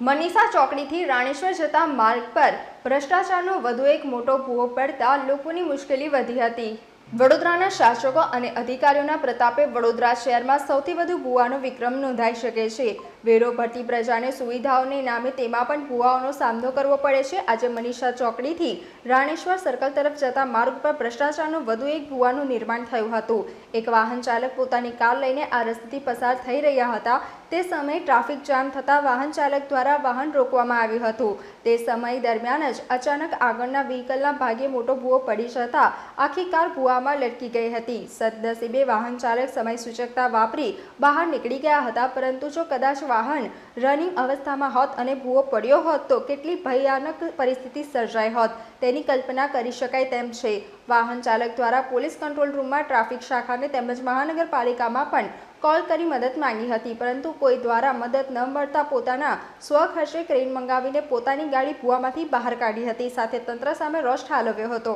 મનીષા ચોકડીથી રાણેશ્વર જતા માર્ગ પર ભ્રષ્ટાચારનો વધુ એક મોટો ભૂવો પડતા લોકોની મુશ્કેલી વધી હતી. વડોદરાના શાસકો અને અધિકારીઓના પ્રતાપે વડોદરા શહેરમાં સૌથી વધુ ભૂવાનો વિક્રમ નોંધાઈ શકે છે. વેરો ભરતી પ્રજાને સુવિધાઓને નામે તેમાં પણ ભૂવાઓનો સામનો કરવો પડે છે. આજે મનીષા ચોકડીથી રાણેશ્વર સર્કલ તરફ જતા માર્ગ પર ભ્રષ્ટાચારનું વધુ એક ભૂવાનું નિર્માણ થયું હતું. એક વાહન ચાલક પોતાની કાર લઈને આ રસ્તેથી પસાર થઈ રહ્યા હતા. તે સમયે ટ્રાફિક જામ થતાં વાહન ચાલક દ્વારા વાહન રોકવામાં આવ્યું હતું. તે સમય દરમિયાન જ અચાનક આગળના વ્હીકલના ભાગે મોટો ભૂવો પડી જતાં આખી કાર ભૂવામાં લટકી ગઈ હતી. સદનસીબે વાહન ચાલક સમય સૂચકતા વાપરી બહાર નીકળી ગયા હતા, પરંતુ જો કદાચ વાહન રનિંગ અવસ્થામાં હોત અને ભૂવો પડ્યો હોત, તો કેટલી ભયાનક પરિસ્થિતિ સર્જાઈ હોત. તેની કલ્પના કરી શકાય તેમ છે. વાહન ચાલક દ્વારા પોલીસ કંટ્રોલ રૂમમાં ટ્રાફિક શાખાને તેમજ મહાનગરપાલિકામાં પણ કોલ કરી મદદ માંગી હતી પરંતુ કોઈ દ્વારા મદદ ન મળતા પોતાના સ્વખર્ચે ક્રેન મંગાવીને પોતાની ગાડી ભૂવામાંથી બહાર કાઢી હતી. સાથે તંત્ર સામે રોષ ઠાલવ્યો હતો.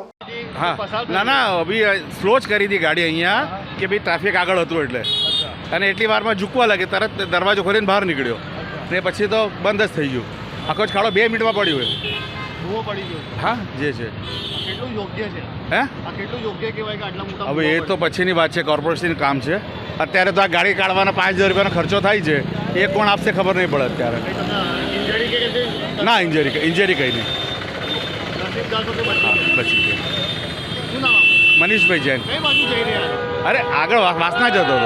હા ના ના અભી સ્લો જ કરી હતી ગાડી અહીંયા કે ભાઈ ટ્રાફિક આગળ હતું એટલે. અને એટલી વારમાં ઝૂકવા લાગે તરત દરવાજો ખોલીને બહાર નીકળ્યો. ને પછી તો બંધ જ થઈ ગયું. આખો જ ખાડો બે મિનિટમાં પડ્યો હોય. પડી ગયો. હા જે છે. કેટલું યોગ્ય છે? હે? કેટલું યોગ્ય કહેવાય કે આટલા મોટા હવે એ તો પછીની વાત છે કોર્પોરેશનનું કામ છે. અત્યારે તો આ ગાડી કાઢવાના પાંચ હજાર રૂપિયાનો ખર્ચો થાય છે. એ કોણ આપશે ખબર નહીં પડે અત્યારે. ના ઇન્જરી ઇન્જરી કંઈ નહીં. બચી? મનીષભાઈ જૈન? અરે આગળ વાસના જતો હતો.